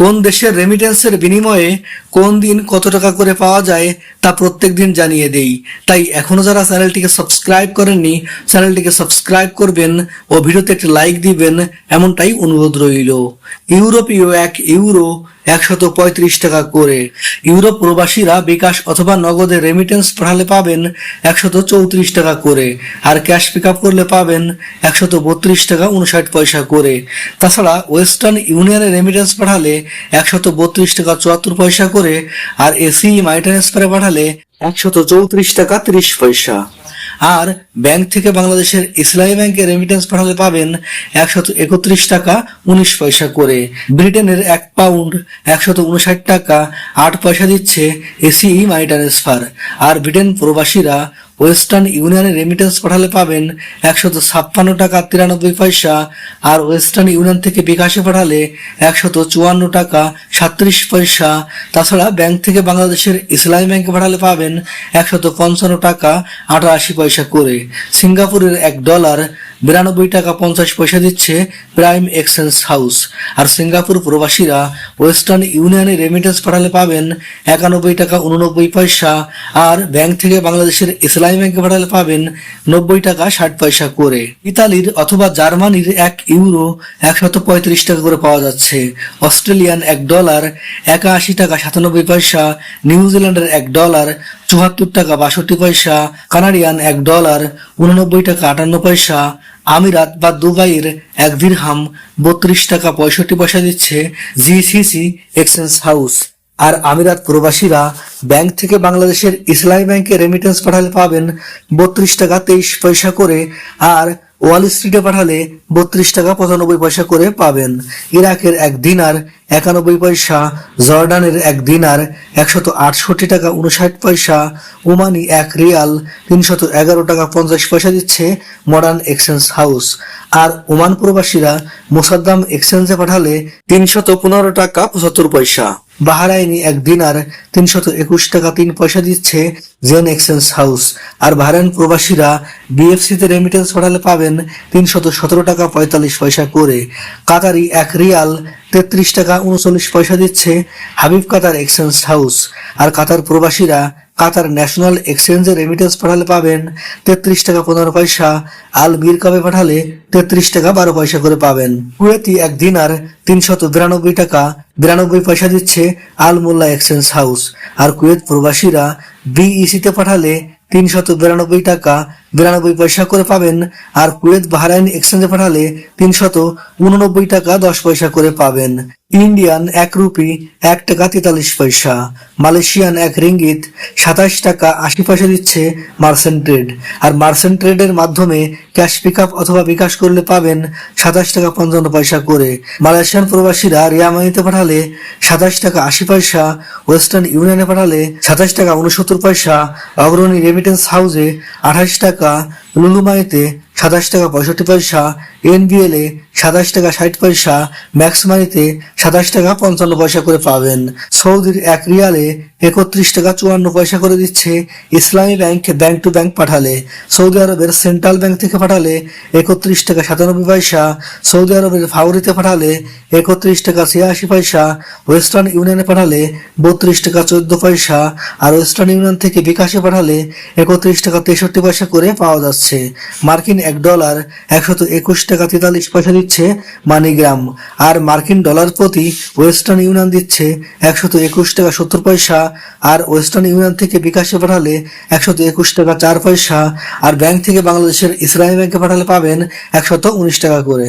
কোন দেশের রেমিটেন্সের বিনিময়ে কোন দিন কত টাকা করে পাওয়া যায় তা প্রত্যেক দিন জানিয়ে দেই। তাই এখনও যারা চ্যানেলটিকে সাবস্ক্রাইব করেননি, চ্যানেলটিকে সাবস্ক্রাইব করবেন ও ভিডিওতে একটি লাইক দিবেন, এমনটাই অনুরোধ রইল। ইউরোপীয় এক ইউরো একশত পঁয়ত্রিশ টাকা করে। ইউরোপ প্রবাসীরা বিকাশ অথবা নগদে রেমিটেন্স পাঠালে পাবেন একশত চৌত্রিশ টাকা করে আর ক্যাশ পিক আপ করলে পাবেন একশত বত্রিশ টাকা উনষাট পয়সা করে। তাছাড়া ওয়েস্টার্ন ইউনিয়নে রেমিটেন্স পাঠালে একশত বত্রিশ টাকা চুয়াত্তর পয়সা করে আর এসি মাই ট্রান্সফারে পাঠালে একশত চৌত্রিশ টাকা ত্রিশ পয়সা। আর ব্যাংক থেকে বাংলাদেশের ইসলামী ব্যাংকে রেমিটেন্স পাঠালে পাবেন একশত একত্রিশ টাকা উনিশ পয়সা করে। ব্রিটেনের এক পাউন্ড একশত উনষাট টাকা আট পয়সা দিচ্ছে এসিই মাই ট্রান্সফার আর ব্রিটেন প্রবাসীরা ওয়েস্টার্ন ইউনিয়নে রেমিটেন্স পাঠালে পাবেন একশত ছাপ্পান্ন টাকা তিরানব্বই পয়সা আর ওয়েস্টার্ন ইউনিয়ন থেকে বিকাশে পাঠালে একশত চুয়ান্ন টাকা সাত্রিশ পয়সা। তাছাড়া ব্যাংক থেকে বাংলাদেশের ইসলামী ব্যাংকে পাঠালে পাবেন একশত পঞ্চান্ন টাকা আটাশি পয়সা করে। সিঙ্গাপুরের এক ডলার বিরানব্বই টাকা পঞ্চাশ পয়সা দিচ্ছে প্রাইম এক্সচেঞ্জ হাউস। আর সিঙ্গাপুর প্রবাসীরা ওয়েস্টার্ন ইউনিয়নে রেমিটেন্স পাঠালে পাবেন একানব্বই টাকা উননব্বই পয়সা। আর ব্যাংক থেকে বাংলাদেশের ইসলামী ব্যাংকে পাঠালে পাবেন নব্বই টাকা ষাট পয়সা করে। ইতালির অথবা জার্মানির এক ইউরো একশত পঁয়ত্রিশ টাকা করে পাওয়া যাচ্ছে। অস্ট্রেলিয়ান এক ডলার একাশি টাকা সাতানব্বই পয়সা। নিউজিল্যান্ডের এক ডলার চুয়াত্তর টাকা বাষট্টি পয়সা। কানাডিয়ান এক ডলার উননব্বই টাকা আটান্ন পয়সা। আমিরাত বা দুবাইয়ের এক দিরহাম বত্রিশ টাকা পঁয়ষট্টি পয়সা দিচ্ছে জিসিসি এক্সচেঞ্জ হাউস আর আমিরাত প্রবাসীরা ব্যাংক থেকে বাংলাদেশের ইসলামী ব্যাংকে রেমিটেন্স পাঠালে পাবেন বত্রিশ টাকা তেইশ পয়সা করে। আর ওয়াল স্ট্রিটে পাঠালে বত্রিশ টাকা পঁচানব্বই পয়সা করে পাবেন। ইরাকের এক দিনার একানব্বই পয়সা, জর্ডানের এক দিনার একশত আটষট্টি টাকা উনষাট পয়সা, ওমানি এক রিয়াল তিনশত এগারো টাকা পঞ্চাশ পয়সা দিচ্ছে মডার্ন এক্সচেঞ্জ হাউস। আর ওমান প্রবাসীরা মোসাদ্দাম এক্সচেঞ্জে পাঠালে তিনশত পনেরো টাকা পঁচাত্তর পয়সা। বাহারাইনি এক দিনার তিনশত একুশ টাকা তিন পয়সা দিচ্ছে জেন এক্সচেঞ্জ হাউস। আর বাহারাইন প্রবাসীরা বিএফসিতে রেমিটেন্স পাঠালে পাবেন তিনশত সতেরো টাকা পঁয়তাল্লিশ পয়সা করে। কাতারি এক রিয়াল তেত্রিশ টাকা উনচল্লিশ পয়সা দিচ্ছে হাবিব কাতার এক্সচেঞ্জ হাউস। আর কাতার প্রবাসীরা কাতার ন্যাশনাল এক্সচেঞ্জে রেমিটেন্স পাঠালে পাবেন তেত্রিশ টাকা পনেরো পয়সা, আল মির কাপে পাঠালে তেত্রিশ টাকা বারো পয়সা করে পাবেন। কুয়েতি এক দিনার তিনশত বিরানব্বই টাকা, বিরানব্বই পয়সা দিচ্ছে আল মোল্লা এক্সচেঞ্জ হাউস। আর কুয়েত প্রবাসীরা বিইসিতে পাঠালে তিনশত বিরানব্বই টাকা বিরানব্বই পয়সা করে পাবেন আর কুয়েত বাহরাইন এক্সচেঞ্জে পাঠালে তিনশত উননব্বই টাকা দশ পয়সা করে পাবেন। ইন্ডিয়ান এক রুপি, এক টাকা তেতাল্লিশ পয়সা। মালয়েশিয়ান এক রিঙ্গিত, সাতাশ টাকা আশি পয়সা দিচ্ছে মার্সেন্ট ট্রেড। আর মার্সেন্ট ট্রেডের মাধ্যমে ক্যাশ পিক আপ অথবা বিকাশ করলে পাবেন সাতাশ টাকা পঞ্চান্ন পয়সা করে। মালয়েশিয়ান প্রবাসীরা রিয়ামানিতে পাঠালে সাতাশ টাকা আশি পয়সা, ওয়েস্টার্ন ইউনিয়নে পাঠালে সাতাশ টাকা উনসত্তর পয়সা, অগ্রণী রেমিটেন্স হাউসে আঠাশ টাকা 个. লুলুমাইতে সাতাশ টাকা পঁয়ষট্টি পয়সা, এনবিএল সাতাশ টাকা ষাট পয়সা ম্যাক্স মানিতে সাতাশ টাকা পঞ্চান্ন পয়সা করে পাবেন। সৌদির এক রিয়ালে একত্রিশ টাকা চুয়ান্ন পয়সা করে দিচ্ছে Islami bank bank to bank পাঠালে। সৌদি আরবের সেন্ট্রাল ব্যাংক থেকে পাঠালে একত্রিশ টাকা সাতানব্বই পয়সা, সৌদি আরবের ফাউরিতে পাঠালে একত্রিশ টাকা ছিয়াশি পয়সা, ওয়েস্টার্ন ইউনিয়নে পাঠালে বত্রিশ টাকা চোদ্দ পয়সা, আর ওয়েস্টার্ন ইউনিয়ন থেকে বিকাশে পাঠালে একত্রিশ টাকা তেষট্টি পয়সা করে পাওয়া যাচ্ছে মার্কিন এক ডলার একশত একুশ টাকা তেতাল্লিশ পয়সা দিচ্ছে মানিগ্রাম। আর মার্কিন ডলার প্রতি ওয়েস্টার্ন ইউনিয়ন দিচ্ছে একশত একুশ টাকা সত্তর পয়সা। আর ওয়েস্টার্ন ইউনিয়ন থেকে বিকাশে পাঠালে একশত একুশ টাকা চার পয়সা। আর ব্যাংক থেকে বাংলাদেশের ইসলামী ব্যাংকে পাঠালে পাবেন একশত উনিশ টাকা করে।